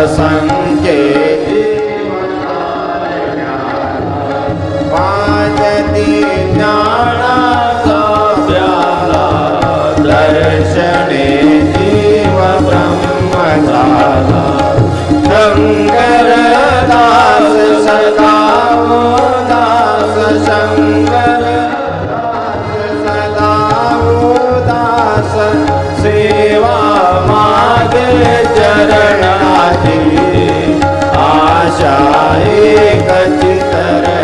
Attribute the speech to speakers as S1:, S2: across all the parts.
S1: असंख्य वाजती ज्ञानाचा प्याला दर्शने जीव ब्रह्म झाला चरणाची आशा एकच तरण्याची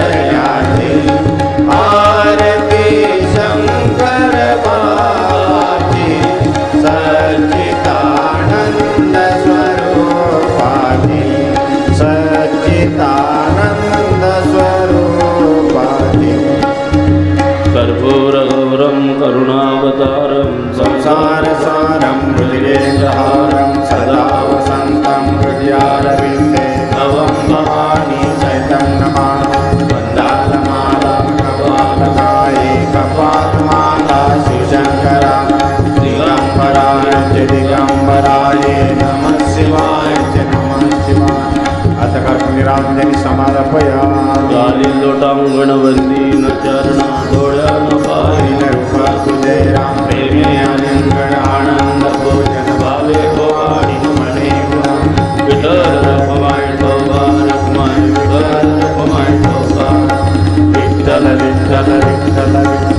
S1: ਮਨ ਵਸੀ ਨ ਚਰਣਾ
S2: ਦੋੜਾ ਨ ਪਾਈ ਨ ਰੂਪਾ ਤੁਲੇ ਰਾਮ
S1: ਪ੍ਰੇਮੀ ਅਨੰਗਣ ਆਨੰਦ ਭੋਜਨ ਭਾਵੇ ਭਵਾਨੀ ਮਨੇ ਗੁਣ। ਵਿਦਰ ਭਵਾਨ ਭਵਾਨ ਰਖਮਾਨ ਵਿਦਰ ਭਵਾਨ ਭਵਾਨ ਇਕਦਲ ਇਕਦਲ ਇਕਦਲ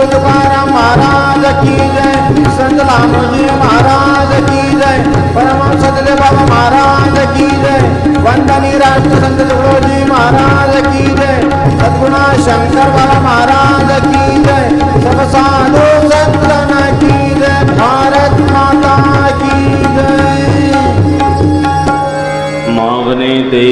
S1: जगद्गुरु तुकाराम महाराज की जय। संत रामजी महाराज की जय। परम सदले बाबा महाराज की जय। वंदनी राष्ट्र संत तुकडोजी महाराज की जय। सद्गुणा शंकर बाबा महाराज
S2: मागणे ते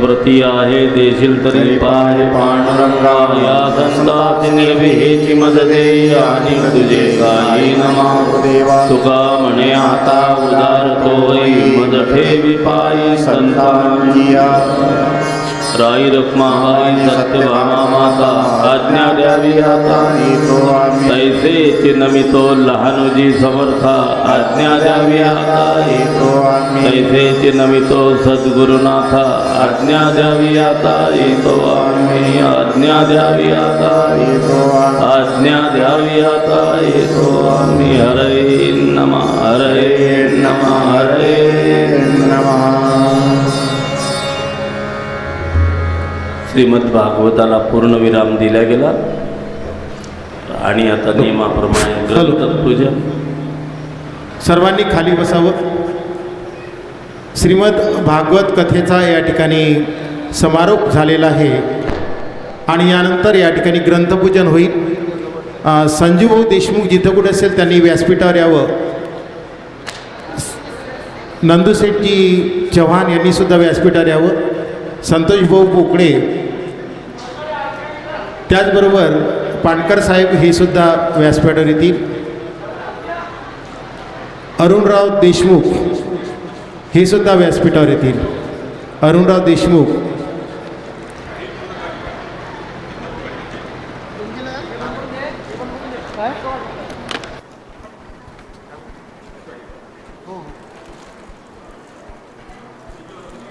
S2: प्रती आहे देशील तरी पाहे पांडुरंगा या संताची निर्विहेची मदते आणि तुझे काही नमा
S1: देवा.
S2: तुका म्हणे आता उदार तोई मद ठेवी पायी साई राई रखमाई सत्यभामा माता आज्ञा द्यावी आता
S1: तो आम्ही।
S2: तैसे नमितो लहानुजी समर्था आज्ञा द्यावी आता
S1: तो आम्ही।
S2: तैसे नमितो सद्गुरुनाथा आज्ञा द्यावी आता येतो आम्ही। आज्ञा द्यावी आता
S1: तो
S2: आज्ञा द्यावी आता येतो आम्ही। हरे नम हरे नम हरे श्रीमद भागवताला पूर्णविराम दिला गेला. आणि आता नियमाप्रमाणे पूजा
S3: सर्वांनी खाली बसावं. श्रीमद भागवत कथेचा या ठिकाणी समारोप झालेला आहे. आणि यानंतर या ठिकाणी ग्रंथपूजन होईल. संजीवभाऊ देशमुख जिथं कुठे असेल त्यांनी व्यासपीठावर यावं. नंदुसेठजी चव्हाण यांनी सुद्धा व्यासपीठावर यावं. संतोषभाऊ पोकळे त्याचबरोबर पाणकर साहेब हे सुद्धा व्यासपीठावर येतील. अरुणराव देशमुख हे सुद्धा व्यासपीठावर येतील. अरुणराव देशमुख.